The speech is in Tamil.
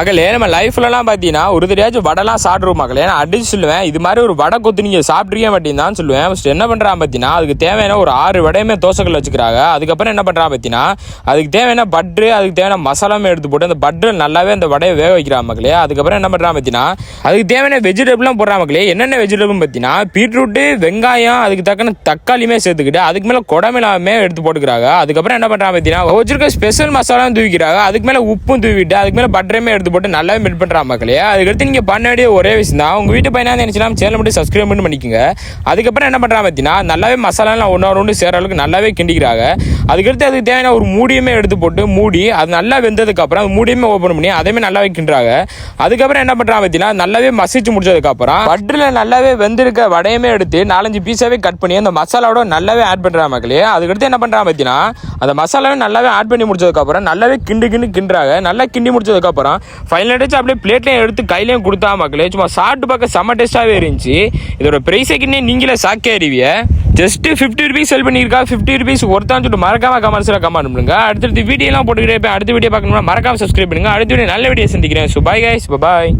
மகளே நம்ம லைஃப்லலாம் பார்த்தீங்கன்னா ஒரு தெரியாச்சும் வடைலாம் சாப்பிடுவோம் மகளே. நான் அடிச்சு சொல்லுவேன் இது மாதிரி ஒரு வடை கொத்து நீங்கள் சாப்பிட்றீங்க அப்படின்னு தான் சொல்லுவேன். ஃபஸ்ட் என்ன பண்ணுறான் பார்த்தீங்கன்னா அதுக்கு தேவையான ஒரு ஆறு வடையுமே தோசைகள் வச்சுக்கிறாங்க. அதுக்கப்புறம் என்ன பண்ணுறான் பார்த்தீங்கன்னா அதுக்கு தேவையான பட்ரு அதுக்கு தேவையான மசாலாமே எடுத்து போட்டு அந்த பட்ரு நல்லாவே அந்த வடையை வேக வைக்கிறான் மக்களே அதுக்கப்புறம் என்ன பண்ணுறான் பார்த்தீங்கன்னா அதுக்கு தேவையான வெஜிடபிள்லாம் போடுறான் மக்களே என்னென்ன வெஜிடபிள் பார்த்தீங்கன்னா பீட்ரூட்டு வெங்காயம் அதுக்கு தக்கன தக்காளியுமே சேர்த்துக்கிட்டு அதுக்கு மேலே குடமிலாமே எடுத்து போட்டுக்கிறாங்க. அதுக்கப்புறம் என்ன பண்ணுறான் பார்த்தீங்கன்னா வச்சிருக்க ஸ்பெஷல் மசாலாவும் தூவிக்கிறாங்க. அதுக்கு மேலே உப்பும் தூவிட்டு அதுக்கு மேலே பட்டரையுமே எடுத்து போட்டு நல்லாவே மெல்ட் பண்ணுறா மக்களே. அதுக்கடுத்து நீங்கள் பண்ண வேண்டிய ஒரே விஷயம் தான் உங்கள் வீட்டு பையனா நினச்சினா சேனல் மட்டும் சப்ஸ்கிரைப் பண்ணி பண்ணிக்கோங்க. அதுக்கப்புறம் என்ன பண்ணுறா பார்த்தீங்கன்னா நல்லாவே மசாலாலாம் ஒன்றா ஒன்று சேர அளவுக்கு நல்லாவே கிண்டிக்கிறாங்க. அதுக்கடுத்து அதுக்கு தேவையான ஒரு மூடியுமே எடுத்து போட்டு மூடி அது நல்லா வெந்ததுக்கப்புறம் அது மூடியுமே ஓப்பன் பண்ணி அதேமே நல்லாவே கிண்டுறாங்க. அதுக்கப்புறம் என்ன பண்ணுறாங்க பார்த்தீங்கன்னா நல்லாவே மசிச்சு முடிச்சதுக்கப்புறம் வட்டில் நல்லாவே வெந்திருக்க வடையுமே எடுத்து நாலஞ்சு பீஸாவே கட் பண்ணி அந்த மசாலாவோட நல்லாவே ஆட் பண்ணுறா மக்களே. அதுக்கடுத்து என்ன பண்ணுறாங்க பார்த்தீங்கன்னா அந்த மசாலாவே நல்லாவே ஆட் பண்ணி முடிச்சதுக்கப்புறம் நல்லாவே கிண்டு கிண்டு கிண்டுறாங்க. நல்லா கிண்டி முடிச்சதுக்கப்புறம் ஃபைனல் டச் அப்படியே பிளேட்லையும் எடுத்து கையிலையும் கொடுத்தா மக்களே. சும்மா சாப்பிட்டு பார்க்க செம்ம டேஸ்ட்டாகவே இருந்துச்சு. இதோட ப்ரைஸைக்குன்னே நீங்களே சாக்கே அறிவிய. ஜஸ்ட் ஃபிஃப்டி ருபீஸ் செல் பண்ணியிருக்கா. ஃபிஃப்டி ருபீஸ் ஒருத்தான் சொல்லிட்டு மறக்காம கமெண்ட்ஸில் கமெண்ட் பண்ணுங்க. அடுத்தடுத்து வீடியோலாம் போட்டுக்கிட்டே இருப்பேன். அடுத்த வீடியோ பார்க்கணும்னா மறக்காம சப்ஸ்கிரைப் பண்ணுங்க. அடுத்த வீடியோ நல்ல வீடியோ சந்திக்கிறேன். So bye guys bye